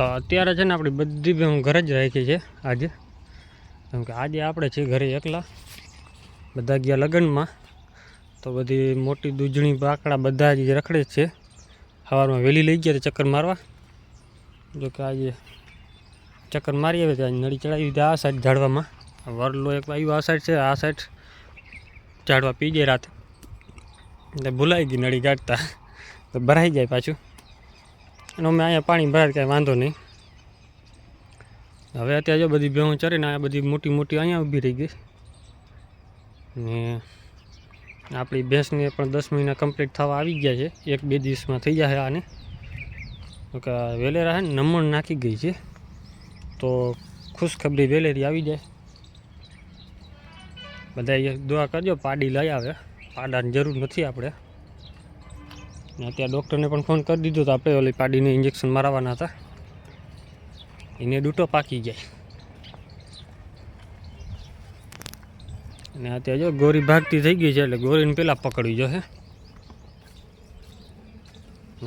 તો અત્યારે છે ને આપણી બધી બી હું ઘરે જ રાખી છે આજે. કેમ કે આજે આપણે છીએ ઘરે એકલા, બધા ગયા લગ્નમાં. તો બધી મોટી દૂધણી બાકડા બધા જ રખડે છે. સવારમાં વહેલી લઈ ગયા ચક્કર મારવા. જો કે આજે ચક્કર મારી આવે ત્યાં નળી ચડાવી દીધી આ સાઈડ ઝાડવામાં. વરલો એક આવ્યો આ સાઈડ છે, આ સાઈડ ઝાડવા પી જાય રાતે. એટલે ભૂલાઈ ગઈ નળી ગાંઠતા. તો ભરાઈ જાય પાછું. અને અમે અહીંયા પાણી ભરાય કાંઈ વાંધો નહીં. હવે અત્યારે જો બધી ભેહું ચરીને આ બધી મોટી મોટી અહીંયા ઊભી રહી ગઈ ને આપણી ભેંસને પણ દસ મહિના કમ્પ્લીટ થવા આવી ગયા છે. એક બે દિવસમાં થઈ જશે આને. તો કે વેલેરા છે ને નમણ નાખી ગઈ છે. તો ખુશખબરી વેલેરી આવી જાય. બધા દુઆ કરજો, પાડી લઈ આવે. પાડાની જરૂર નથી આપણે. અત્યારે ડૉક્ટરને પણ ફોન કરી દીધો તો આપણે ઓલી પાડીને ઇન્જેક્શન મારવાના હતા. એને ડૂટો પાકી જાય અને અત્યારે જો ગોરી ભાગતી થઈ ગઈ છે એટલે ગોરીને પહેલાં પકડવી જો હે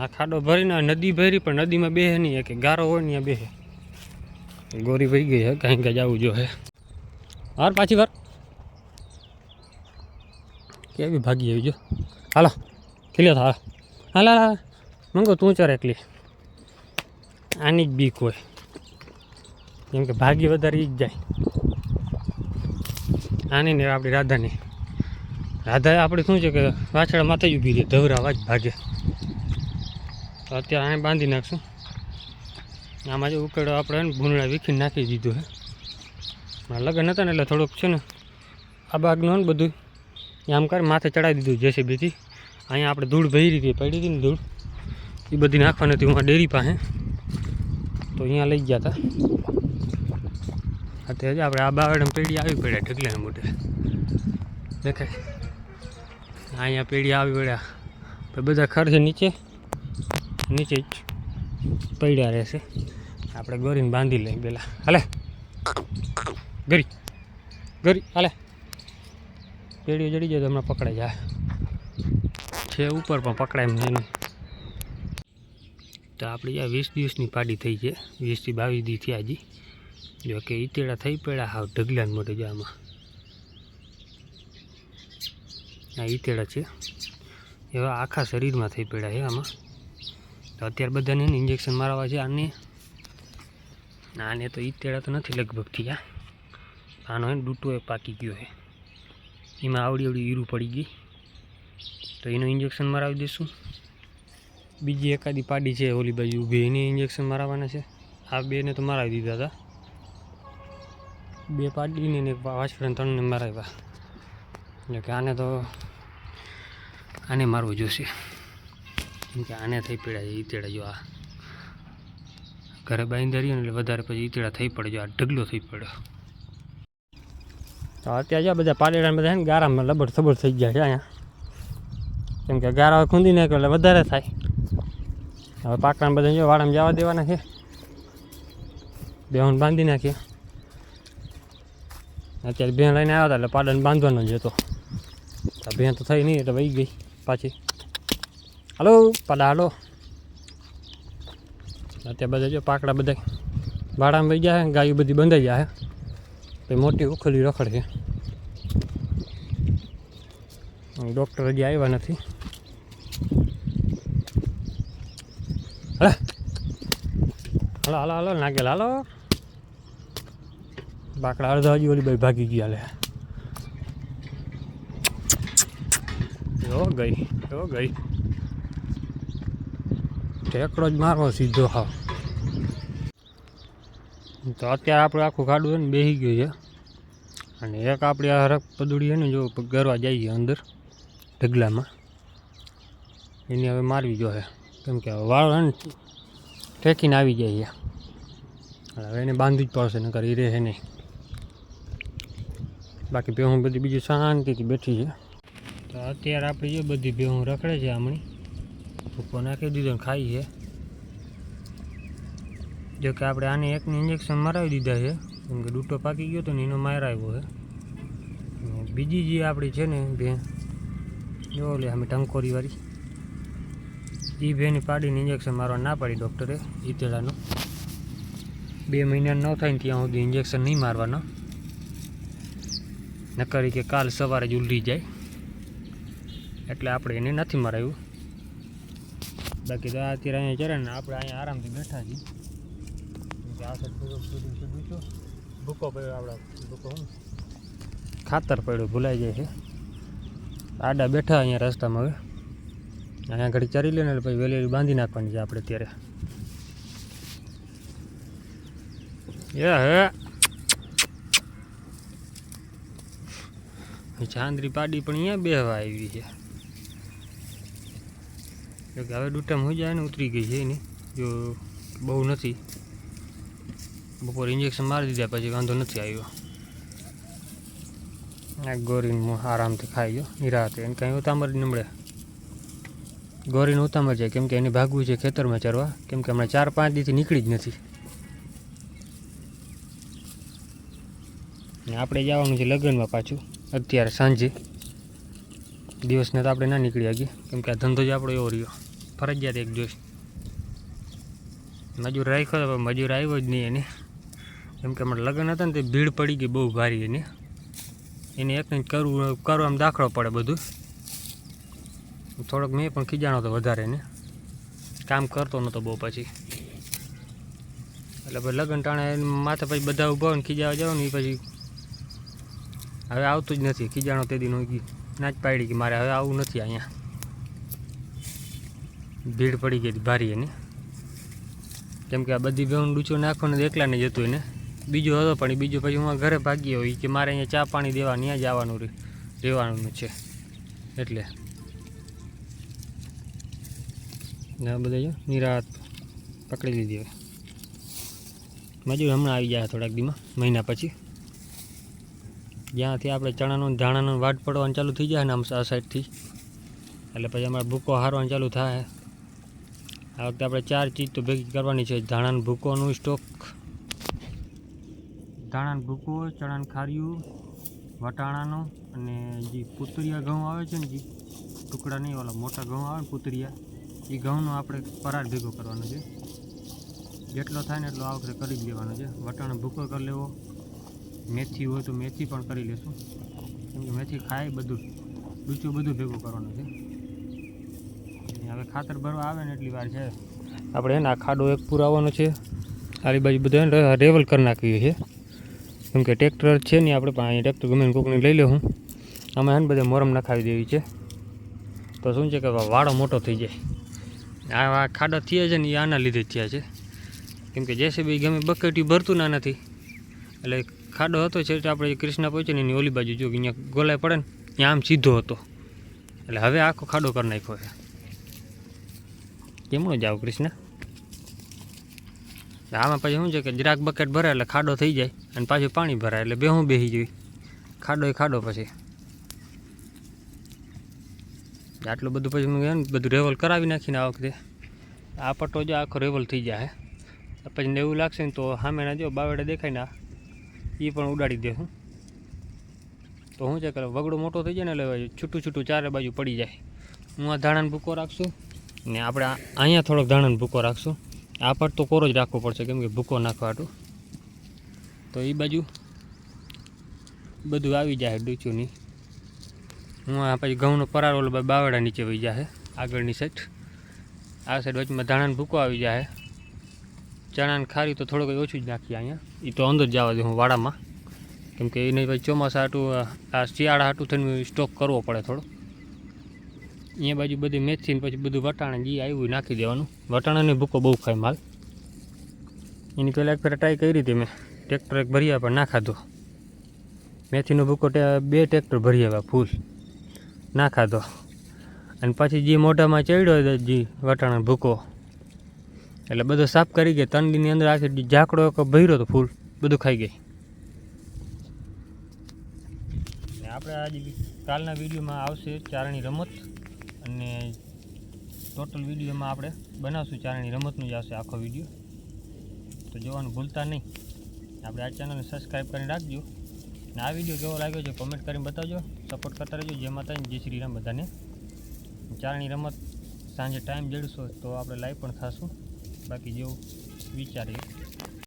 આ ખાડો ભરીને આ નદી ભરી, પણ નદીમાં બેહે નહીં કે ગારો હોય ને ત્યાં બેહે. ગોરી ભરી ગઈ છે, કાંઈ કાંઈ જવું જો હે વાર પાછી વાર કેવી ભાગી આવી જો. હાલો, ખીલ્યો થા. હાલ મંગો, તું ચર એકલી. આની જ બીક હોય. કેમ કે ભાગી વધારે જ જાય. આની ને આપણી રાધાની. રાધા આપણે શું છે કે વાછડા માથે જ ઊભી રહી. ધવરાવા જ ભાગે. તો અત્યારે આને બાંધી નાખશું. આમાં જે ઉકેડો આપણે ભૂંડળા વીખી નાખી દીધું હે. મારા લગ્ન હતા ને એટલે થોડુંક છે ને, આ બાગનું બધું આમ કર, માથે ચડાવી દીધું જેસીબીથી. અહીંયા આપણે ધૂળ ભરી હતી પડી હતી ને ધૂળ. એ બધી નાખવાની હતી, હું ડેરી પાસે. તો અહીંયા લઈ ગયા હતા અત્યારે આપણે આ બાવડમ પેઢી આવી પડ્યા ઢગલાને મોઢે. દેખાય. અહીંયા પેઢી આવી પડ્યા બધા ખર્ચે નીચે. નીચે જ પડ્યા રહેશે. આપણે ગોરીને બાંધી લઈએ પેલા. હાલે. ગરી. ગરી, હાલે. પેઢીઓ જડી જાય તો હમણાં પકડાઈ જાય. છે, ઉપર પણ પકડાય એમ નહીં તો આપણી આ વીસ દિવસની પાડી થઈ છે, વીસથી બાવીસ દી થયા હજી. જો કે ઈતેડા થઈ પડ્યા હાવ ઢગલાને મોટે જો આમાં. આ ઈતેડા છે. એવા આખા શરીરમાં થઈ પડ્યા છે આમાં. તો અત્યારે બધાને ઇન્જેક્શન મારવા છે, આને. આને તો ઈતેડા તો નથી લગભગ થયા. આનો ડૂટો એ પાકી ગયો છે. એમાં આવડી આવડી ઈરું પડી ગઈ. તો એનું ઇન્જેક્શન મરાવી દઈશું. બીજી એકાદી પાડી છે ઓલી બાજુ ઊભી, એને ઇન્જેક્શન મરાવવાના છે. આ બેને તો મરાવી દીધા હતા. બે પાડીને ને વાછડાને ત્રણને મરાવ્યા. એટલે કે આને તો આને મારવું જોશે. કેમ કે આને થઈ પડ્યા ઈતેડા જો આ ઘરે બાંધી રહ્યો ને એટલે વધારે પછી ઈતેડા થઈ પડે, જો આ ઢગલો થઈ પડ્યો. તો અત્યારે બધા પાડેડા બધા ગારામાં લબડ થબડ થઈ ગયા છે અહીંયા. કેમ કે ગારા ખૂંદી નાખ્યો એટલે વધારે થાય. હવે પાકડાને બધા જો વાડામાં જવા દેવાના છે. બેહું બાંધી નાખીએ. અત્યારે બેન લઈને આવ્યા હતા એટલે પાડાને બાંધવાનો જ હતો. બેન તો થઈ નહીં એટલે વહી ગઈ પાછી. હલો, પાડા હાલો. અત્યારે બધા જો પાકડા બધા ભાડામાં વહી જાય ગાયું બધી બંધાઈ જાય પછી મોટી ઉખલી રખડ છે ડૉક્ટર હજી આવ્યા નથી હલે હાલો હાલો હાલો, નાગેલ, હાલો. બાકડા અડધા હજી ઓલી ભાઈ ભાગી ગયા લે. જો ગઈ જો ગઈ. ટેકડો જ મારવો સીધો હા તો અત્યારે આપણે આખું ખાડું છે ને બેસી ગયું છે. અને એક આપણી આ હરક પદુડી છે ને જો ગરવા જઈએ અંદર, ઢગલામાં. એને હવે મારવી જોઈએ. કેમ કે વાળો છે ને ટેકીને આવી જાય છે હવે એને બાંધવી જ પડશે, નકર એ રહે નહીં. બાકી ભેહું બધી બીજી શાંતિથી બેઠી છે. તો અત્યારે આપણી જે બધી ભેહું રખડે છે હમણી ભૂકો નાખી દીધો ને ખાઈ છે. જો કે આપણે આને એકને ઇન્જેક્શન મરાવી દીધા છે. કેમ કે ડૂટો પાકી ગયો તો ને એનો મારાવ્યો છે. બીજી જે આપણી છે ને ભેં જો લે અમે ટંકોરીવાળી એ ભેની પાડીને ઇન્જેક્શન મારવા ના પાડી ડૉક્ટરે ઈતેડાનું બે મહિના ન થાય ને ત્યાં સુધી ઇન્જેક્શન નહીં મારવાના. નકરી કે કાલ સવારે જ ઉલરી જાય. એટલે આપણે એને નથી મરાયું બાકી તો અત્યારે અહીંયા ચરે ને આપણે અહીંયા આરામથી બેઠા છીએ. આ સાઈડ ભૂકો પડ્યો આપણા ભૂકો ખાતર પડ્યું, ભૂલાઈ જાય છે. આડા બેઠા અહીંયા રસ્તામાં હવે. અહીંયા ઘડી ચારી લે ને પછી વેલી બાંધી નાખવાની છે આપણે ત્યારે એ હે. ચાંદરી પાડી પણ અહીંયા બેહવા આવી છે. હવે ડૂટામ હોઈ જાય ને ઉતરી ગઈ છે એની. જો બહુ નથી. બપોરે ઇન્જેક્શન મારી દીધા, પછી વાંધો નથી આવ્યો. આ ગોરીને આરામથી ખાઈ ગયો, નિરાતે. એને કાંઈ ઉતામર નમળે ગોરીને ઉતામર જાય કેમ કે એને ભાગવું છે ખેતરમાં ચરવા. કેમ કે હમણાં ચાર પાંચ દીથી નીકળી જ નથી. ને આપણે જવાનું છે લગ્નમાં પાછું. અત્યારે સાંજે. દિવસને તો આપણે ના નીકળી શકીએ કેમ કે આ ધંધો જ આપણો એવો રહ્યો. ફરજિયાત એક દિવસ. મજૂર રાખ્યો હતો પણ મજૂર આવ્યો જ નહીં એને. કેમ કે અમારે લગ્ન હતા ને તે ભીડ પડી ગઈ બહુ ભારી એને. એને એક કરવું કરવું આમ દાખલો પડે બધું. થોડોક મેં પણ ખીજાણો તો વધારે એને કામ કરતો નહોતો બહુ પછી. એટલે પછી લગ્ન ટાણે માથે પછી બધા ઊભા હોય ને ખીજાવા જાવ ને એ પછી હવે આવતું જ નથી. ખીજાણો તે દિન ગઈ ના જ પાડી કે મારે હવે આવવું નથી અહીંયા. ભીડ પડી ગઈ હતી ભારી એની. કેમ કે આ બધી બહેન ડૂચો નાખો ને એકલાને જતું એને બીજો હતો પણ બીજો પછી હું ઘરે ભાગી હોય કે મારે અહીંયા ચા પાણી દેવા ત્યાં જ આવવાનું રહેવાનું છે. એટલે ને, આ બધા નિરાત પકડી લીધી હવે. મજૂર હમણાં આવી જાય થોડાક દીમાં, મહિના પછી. જ્યાંથી આપણે ચણાનું ધાણાનું વાટ પડવાનું ચાલુ થઈ જાય ને આમ આ સાઈડથી. એટલે પછી અમારે ભૂકો હારવાનું ચાલુ થાય. આ વખતે આપણે ચાર ચીજ તો ભેગી કરવાની છે, ધાણાનું ભૂકોનું સ્ટોક ધાણાનું ભૂકો, ચણાનું ખાર્યું, વટાણાનો અને જે પુતરિયા ઘઉં આવે છે ને જે, ટુકડા નહીં, ઓલા મોટા ઘઉં આવે ને પુતરિયા એ ઘઉંનો આપણે પરાર ભેગો કરવાનો છે. જેટલો થાય ને એટલો આ વખતે કરી જ લેવાનો છે. વટાણ ભૂકો કરી લેવો. મેથી હોય તો મેથી પણ કરી લેશું. કેમ કે મેથી ખાય બધું. ડૂચું બધું ભેગું કરવાનું છે. હવે ખાતર ભરવા આવે ને એટલી વાર છે. આપણે એને ખાડો એક પુરાવાનો છે. આલી બાજુ બધું રેવલ કરી નાખીએ છે. કેમ કે ટ્રેક્ટર છે ને આપણે પણ ટ્રેક્ટર ગમે કોકની લઈ લે હું. આમાં એને બધે મોરમ નખાવી દેવી છે. તો શું છે કે વાળો મોટો થઈ જાય. આ ખાડા થયા છે ને એ આના લીધે થયા છે. કેમ કે જેસીબી ગમે બકેટી ભરતું ના નથી. એટલે ખાડો હતો છે આપણે કૃષ્ણા પહોંચે ને એની ઓલી બાજુ, જો અહીંયા ગોલાય પડે ને, ત્યાં આમ સીધો હતો. એટલે હવે આખો ખાડો કરી નાખ્યો છે. કેમનો જાવ કૃષ્ણ? આમાં પછી શું છે કે જરાક બકેટ ભરાય એટલે ખાડો થઈ જાય અને પાછું પાણી ભરાય એટલે બેહું બેસી જોઈ. ખાડો એ ખાડો પછી. આટલું બધું પછી મેં બધું રેવલ કરાવી નાખીને આ વખતે. આ પટ્ટો જો આખો રેવલ થઈ જાય પછી એવું લાગશે ને તો સામેના જો બાવેડા દેખાય ને એ પણ ઉડાડી દે તો શું છે કે વગડો મોટો થઈ જાય ને એટલે છૂટું છૂટું ચારે બાજુ પડી જાય. હું આ ધાણાનો ભૂકો રાખશું ને આપણે અહીંયા થોડોક ધાણાનો ભૂકો રાખશું. આ તો કોરો જ રાખવો પડશે કેમ કે ભૂકો નાખવા તો એ બાજુ બધું આવી જાય ડૂચુંની. હું આ પછી ઘઉંનો પરાર ઓલો બાવડા નીચે વહી જાય આગળની સાઈડ આ સાઈડ વચમાં ધાણાને ભૂકો આવી જાય ચણાને ખારી તો થોડુંક ઓછું જ નાખીએ અહીંયા. એ તો અંદર જવા દઉં હું વાડામાં. કેમ કે એને પછી ચોમાસા હાટું, આ શિયાળા હાટું થઈને સ્ટોક કરવો પડે થોડો. અહીંયા બાજુ બધી મેથી પછી બધું વટાણા જે આવ્યું નાખી દેવાનું. વટાણાને ભૂકો બહુ ખાય માલ. એની પહેલાં એક ફેર ટ્રાય કરી હતી મેં. ટ્રેક્ટર એક ભરી પણ ના ખાધો. મેથીનો ભૂકો બે ટ્રેક્ટર ભરી આવ્યા ફૂલ. ના ખાધો. અને પછી જે મોઢામાં ચડ્યો જે વટાણા ભૂકો, એટલે બધો સાફ કરી ગઈ ત્રણ દિનની અંદર આખી ઝાકડો એક ભર્યો તો ફૂલ, બધું ખાઈ ગઈ. આપણે આજે કાલના વિડીયોમાં આવશે ચારણી રમત. અને ટોટલ વિડીયોમાં આપણે બનાવશું ચારણી રમતનું જ આવશે આખો વીડિયો. તો જોવાનું ભૂલતા નહીં. આપણે આ ચેનલને સબસ્ક્રાઈબ કરીને રાખજો. ને, આ વીડિયો કેવો લાગ્યો છે કોમેન્ટ કરીને બતાવજો. સપોર્ટ કરતા રહેજો. જય માતાજી જય શ્રી રામ બધાને. ચારણી રમત સાંજે ટાઈમ જડશો તો આપણે લાઈવ પણ થશું બાકી જેવું વિચારીએ